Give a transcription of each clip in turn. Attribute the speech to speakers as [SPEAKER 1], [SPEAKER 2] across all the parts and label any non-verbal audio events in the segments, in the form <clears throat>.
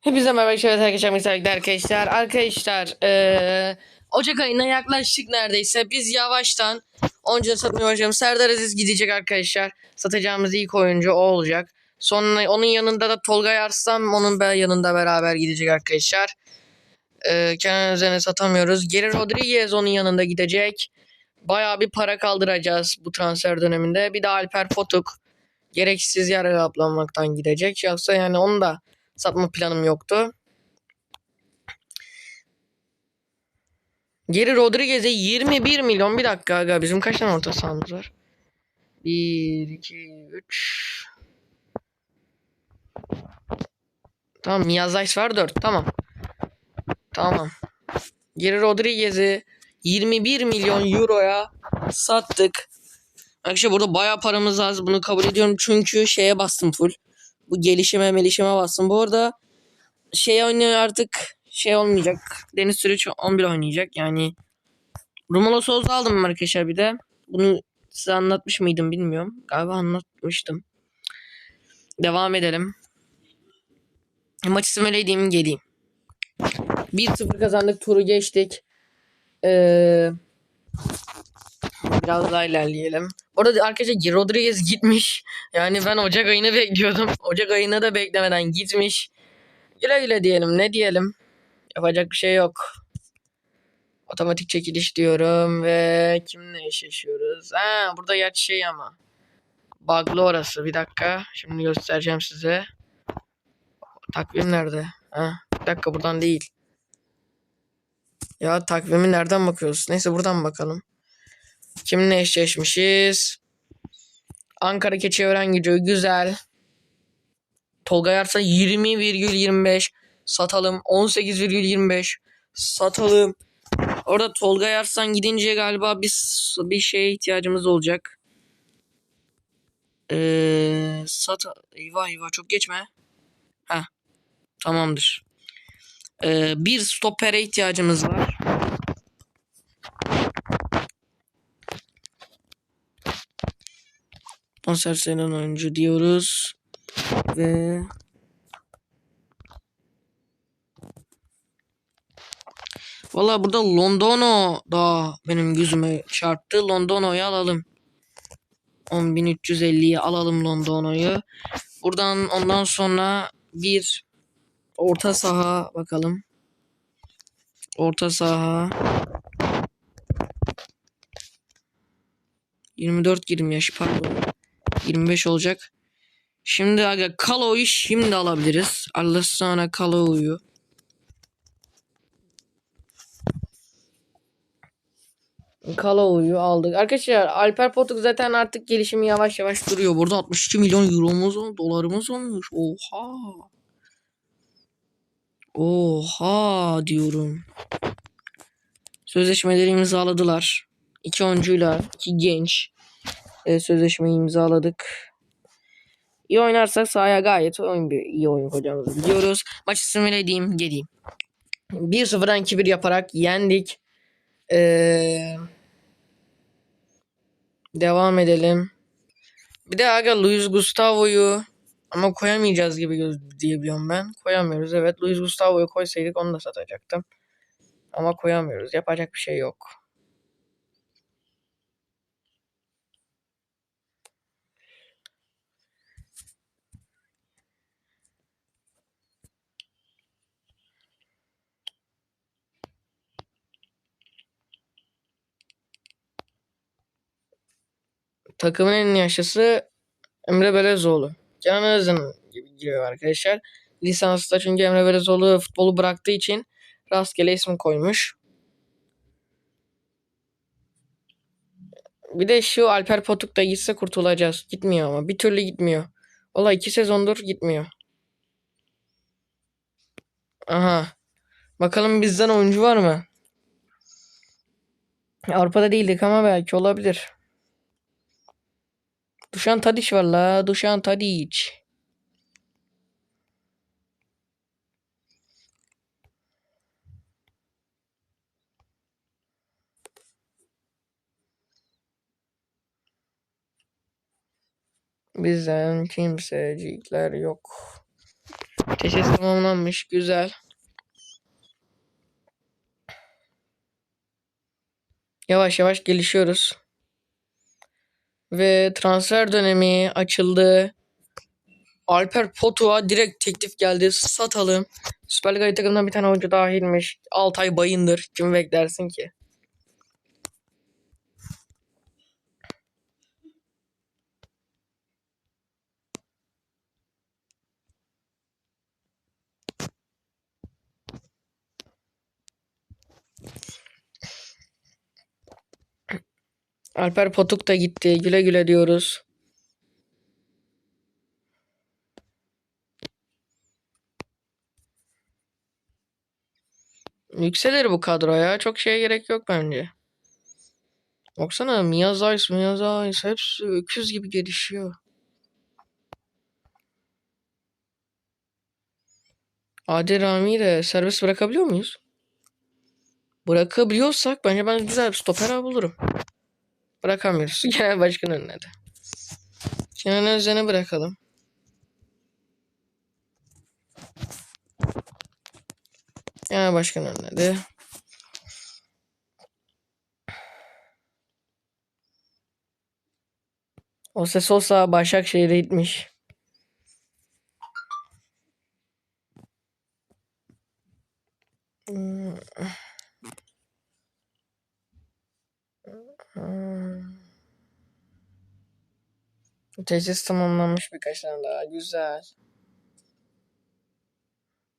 [SPEAKER 1] Hepinize merhaba arkadaşlar. Arkadaşlar, mesela arkadaşlar. Arkadaşlar eee, Ocak ayına yaklaştık neredeyse. Biz yavaştan onca satmaya başlayalım. Serdar Aziz gidecek arkadaşlar. Satacağımız ilk oyuncu o olacak. Sonra onun yanında da Tolga Arslan onun yanında beraber gidecek arkadaşlar. Eee Kenan Özen'i satamıyoruz. Geri Rodriguez onun yanında gidecek. Bayağı bir para kaldıracağız bu transfer döneminde. Bir de Alper Potuk gereksiz yere kaplanmaktan gidecek. Yoksa yani onu da satma planım yoktu. Geri Rodriguez'e 21 milyon. Bir dakika aga bizim kaç tane orta sahamız var? 1, 2, 3. Tamam Miyazays var 4. Tamam. Tamam. Geri Rodriguez'i 21 milyon euroya sattık. Arkadaşlar burada bayağı paramız az. Bunu kabul ediyorum çünkü şeye bastım full. Bu gelişime melişime bastım. Bu arada şey oynuyor artık şey olmayacak. Deniz Sürüç 11 oynayacak. Yani Romulo Souza aldım arkadaşlar bir de. Bunu size anlatmış mıydım bilmiyorum. Galiba anlatmıştım. Devam edelim. Maç isim öyleydim geleyim. 1-0 kazandık. Turu geçtik. Ee, biraz daha ilerleyelim. Orada arkadaşlar Rodriguez gitmiş. Yani ben Ocak ayını bekliyordum. <laughs> Ocak ayına da beklemeden gitmiş. Güle güle diyelim. Ne diyelim? Yapacak bir şey yok. Otomatik çekiliş diyorum ve kimle eşleşiyoruz? Ha burada gerçi şey ama. Bug'lı orası. Bir dakika. Şimdi göstereceğim size. Takvim nerede? Ha, bir dakika buradan değil. Ya takvimi nereden bakıyoruz? Neyse buradan bakalım. Kimle eşleşmişiz? Ankara Keçiören gücü güzel. Tolga Yarsan 20,25 satalım. 18,25 satalım. Orada Tolga Yarsan gidince galiba biz bir şeye ihtiyacımız olacak. Ee, sat eyvah eyvah çok geçme. Ha tamamdır. Ee, bir stopere ihtiyacımız var. Konser senin oyuncu diyoruz. Ve Valla burada Londono da benim gözüme çarptı. Londono'yu alalım. 10.350'yi alalım Londono'yu. Buradan ondan sonra bir orta saha bakalım. Orta saha 24 20 yaş pardon. 25 olacak. Şimdi aga Kalo'yu şimdi alabiliriz. Allah sana Kalo'yu. Kalo'yu aldık. Arkadaşlar Alper Potuk zaten artık gelişimi yavaş yavaş duruyor. Burada 62 milyon euromuz dolarımız olmuş. Oha. Oha diyorum. Sözleşmeleri imzaladılar. İki oyuncuyla, iki genç e, sözleşmeyi imzaladık. İyi oynarsak sahaya gayet oyun bir iyi oyun koyacağımızı biliyoruz. Maç ismiyle diyeyim geleyim. 1-0'dan 2-1 yaparak yendik. Ee, devam edelim. Bir de aga Luis Gustavo'yu ama koyamayacağız gibi diyebiliyorum ben. Koyamıyoruz evet. Luis Gustavo'yu koysaydık onu da satacaktım. Ama koyamıyoruz. Yapacak bir şey yok. Takımın en yaşlısı Emre Belezoğlu. Kenan Özden gibi giriyor arkadaşlar. Lisansta çünkü Emre Belezoğlu futbolu bıraktığı için rastgele isim koymuş. Bir de şu Alper Potuk da gitse kurtulacağız. Gitmiyor ama. Bir türlü gitmiyor. Valla iki sezondur gitmiyor. Aha. Bakalım bizden oyuncu var mı? Avrupa'da değildik ama belki olabilir. Dušan Tadić var la. Dušan Tadić. Bizden kimsecikler yok. Teşhis tamamlanmış. Güzel. Yavaş yavaş gelişiyoruz. Ve transfer dönemi açıldı. Alper Potuk'a direkt teklif geldi. Satalım. Süper Lig takımdan bir tane oyuncu dahilmiş. Altay Bayındır. Kim beklersin ki? Alper Potuk da gitti. Güle güle diyoruz. Yükselir bu kadroya. Çok şeye gerek yok bence. Baksana Miyazais, Miyazais hepsi öküz gibi gelişiyor. Adil Rami'yi de serbest bırakabiliyor muyuz? Bırakabiliyorsak bence ben güzel bir stoper bulurum. Bırakamıyoruz. <laughs> Genel başkan önüne de. Kenan Özden'e bırakalım. Genel başkan önüne de. O ses olsa Başakşehir'e gitmiş. Hmm. Tesis tamamlanmış birkaç tane daha. Güzel.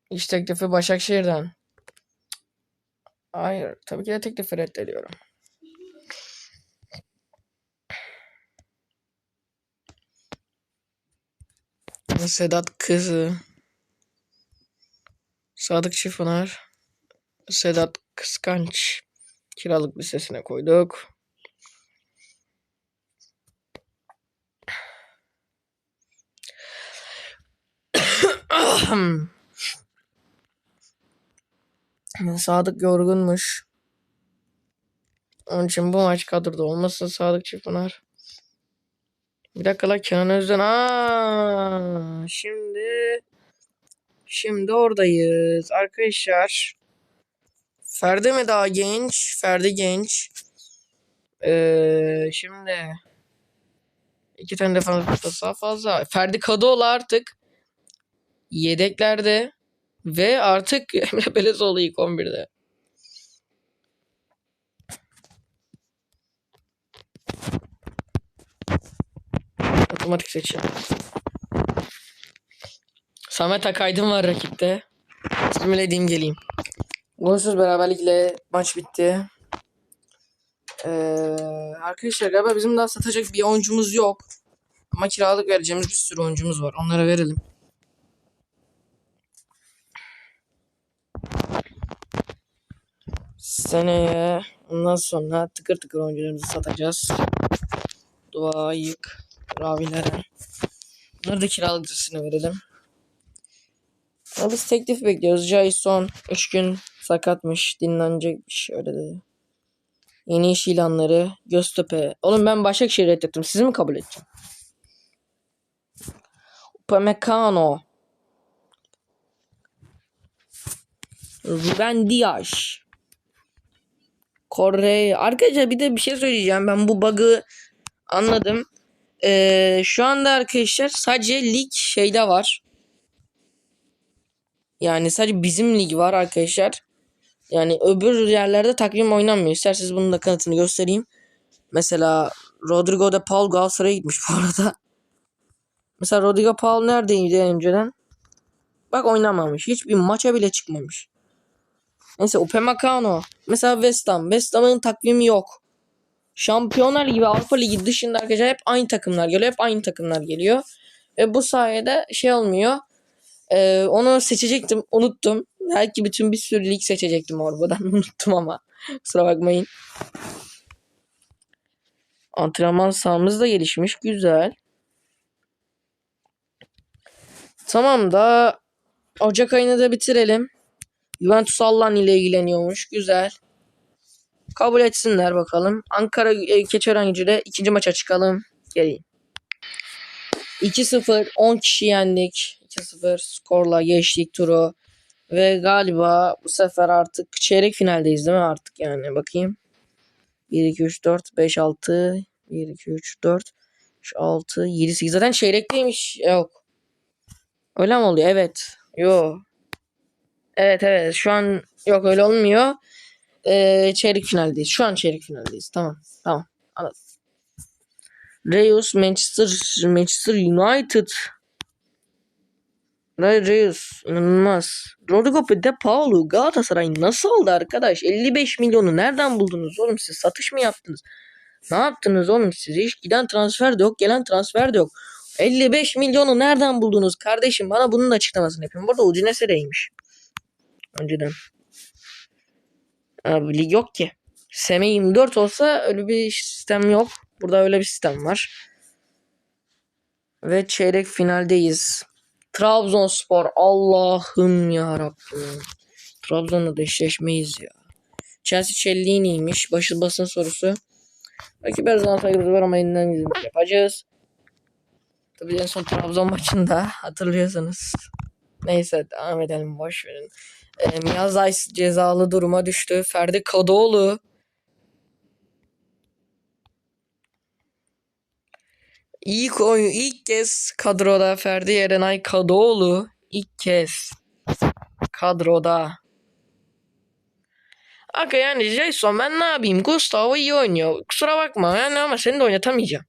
[SPEAKER 1] İş teklifi Başakşehir'den. Hayır. Tabii ki de teklifi reddediyorum. Sedat Kızı. Sadık Çiftpınar. Sedat Kıskanç. Kiralık listesine koyduk. <clears throat> Sadık yorgunmuş. Onun için bu maç kadroda olmasın Sadık Çiftpınar. Bir dakika la Kenan Özden. Aa, şimdi şimdi oradayız arkadaşlar. Ferdi mi daha genç? Ferdi genç. Ee, şimdi iki tane defans noktası fazla. Ferdi Kadıoğlu artık yedeklerde ve artık <laughs> Emre Belezoğlu ilk 11'de. Otomatik seçim. Samet Akaydın var rakipte. İsmini diyeyim geleyim. Golsüz beraberlikle maç bitti. Ee, arkadaşlar galiba bizim daha satacak bir oyuncumuz yok. Ama kiralık vereceğimiz bir sürü oyuncumuz var. Onlara verelim. Seneye ondan sonra tıkır tıkır oyuncularımızı satacağız. Dua, Yık, Ravilere. Bunları da kiralık listesine verelim. Ama biz teklif bekliyoruz. Jason 3 gün sakatmış, dinlenecekmiş öyle dedi. Yeni iş ilanları, Göztepe. Oğlum ben Başakşehir reddettim. Sizi mi kabul edeceğim? Upamecano. Ruben Dias. Kore. Arkadaşlar bir de bir şey söyleyeceğim. Ben bu bug'ı anladım. Ee, şu anda arkadaşlar sadece lig şeyde var. Yani sadece bizim lig var arkadaşlar. Yani öbür yerlerde takvim oynanmıyor. İsterseniz bunun da kanıtını göstereyim. Mesela Rodrigo de Paul Galatasaray'a gitmiş bu arada. Mesela Rodrigo Paul neredeydi önceden? Bak oynamamış. Hiçbir maça bile çıkmamış. Neyse Upamecano. Mesela West Ham. West Ham'ın takvimi yok. Şampiyonlar gibi Avrupa Ligi dışında arkadaşlar hep aynı takımlar geliyor. Hep aynı takımlar geliyor. Ve bu sayede şey olmuyor. Ee, onu seçecektim. Unuttum. Belki bütün bir sürü lig seçecektim oradan. <laughs> Unuttum ama. Kusura bakmayın. Antrenman sahamız da gelişmiş. Güzel. Tamam da Ocak ayını da bitirelim. Juventus Allan ile ilgileniyormuş. Güzel. Kabul etsinler bakalım. Ankara e, Keçiören gücüyle ikinci maça çıkalım. Geleyim. 2-0 10 kişi yendik. 2-0 skorla geçtik turu. Ve galiba bu sefer artık çeyrek finaldeyiz değil mi artık yani bakayım. 1 2 3 4 5 6 1 2 3 4 5 6 7 8 zaten çeyrekteymiş. Yok. Öyle mi oluyor? Evet. Yo. Evet evet şu an yok öyle olmuyor. Ee, çeyrek finaldeyiz. Şu an çeyrek finaldeyiz. Tamam. Tamam. Anladım. Reus Manchester Manchester United. Ray Reus inanılmaz. Rodrigo De Paulo Galatasaray nasıl aldı arkadaş? 55 milyonu nereden buldunuz oğlum siz? Satış mı yaptınız? Ne yaptınız oğlum siz? Hiç giden transfer de yok, gelen transfer de yok. 55 milyonu nereden buldunuz kardeşim? Bana bunun da açıklamasını yapın. Burada Udinese'deymiş. Önceden. Abi lig yok ki. Seme 24 olsa öyle bir sistem yok. Burada öyle bir sistem var. Ve çeyrek finaldeyiz. Trabzonspor Allah'ım ya Rabbim. Trabzon'la da eşleşmeyiz ya. Chelsea Cellini'ymiş. Başı basın sorusu. Belki her zaman saygımız var ama geleni yapacağız. Tabii en son Trabzon maçında hatırlıyorsanız. Neyse devam edelim boş verin. E, Miyaz Ays cezalı duruma düştü. Ferdi Kadıoğlu İlk oyun ilk kez kadroda Ferdi Erenay Kadıoğlu ilk kez kadroda. Aga yani Jason ben ne yapayım? Gustavo iyi oynuyor. Kusura bakma yani ama seni de oynatamayacağım.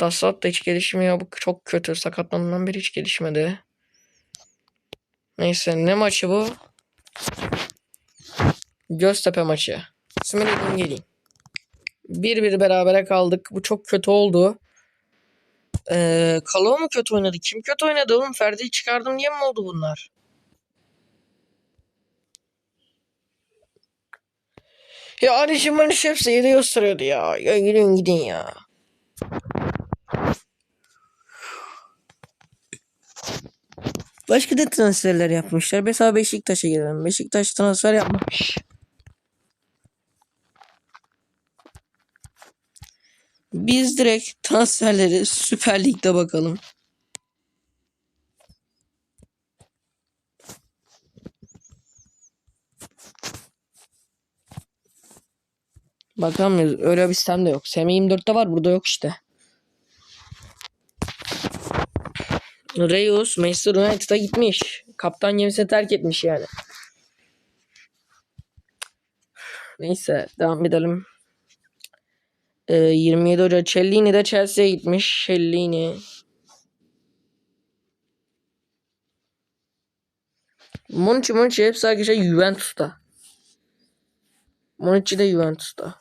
[SPEAKER 1] Dassault da hiç gelişmiyor. Bu çok kötü. Sakatlandığından beri hiç gelişmedi. Neyse ne maçı bu? Göztepe maçı. Edeyim geleyim. Bir bir berabere kaldık. Bu çok kötü oldu. Ee, Kalo mu kötü oynadı? Kim kötü oynadı oğlum? Ferdi'yi çıkardım diye mi oldu bunlar? Ya Arişim Maniş hepsi yedi gösteriyordu ya. Ya gidin gidin ya. Başka da transferler yapmışlar. Mesela Beşiktaş'a gelelim. Beşiktaş transfer yapmamış. Biz direkt transferleri Süper Lig'de bakalım. Bakamıyoruz. Öyle bir sistem de yok. SM24'te var. Burada yok işte. Reus Manchester United'a gitmiş. Kaptan gemisini terk etmiş yani. Neyse devam edelim. Ee, 27 Ocak Cellini de Chelsea'ye gitmiş. Cellini. Monchi Monchi hepsi arkadaşlar Juventus'ta. Monchi de Juventus'ta.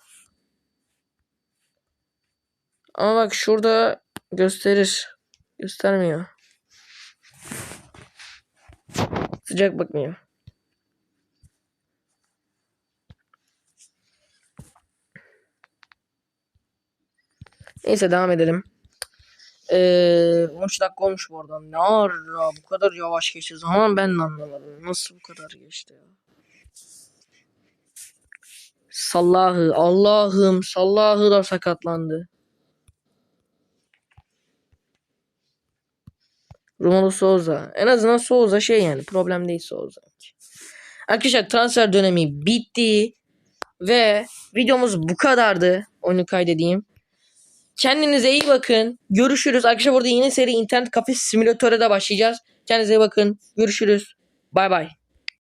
[SPEAKER 1] Ama bak şurada gösterir. Göstermiyor. Sıcak bakmıyor. Neyse devam edelim. Ee, 13 dakika olmuş bu arada. Ne ara bu kadar yavaş geçti. Zaman ben de anlamadım. Nasıl bu kadar geçti ya? Sallahı Allah'ım Sallahı da sakatlandı. Romelu Souza. En azından Souza şey yani problem değil Souza. Arkadaşlar transfer dönemi bitti. Ve videomuz bu kadardı. Onu kaydedeyim. Kendinize iyi bakın. Görüşürüz. Arkadaşlar burada yeni seri internet kafe simülatöre de başlayacağız. Kendinize iyi bakın. Görüşürüz. Bay bay.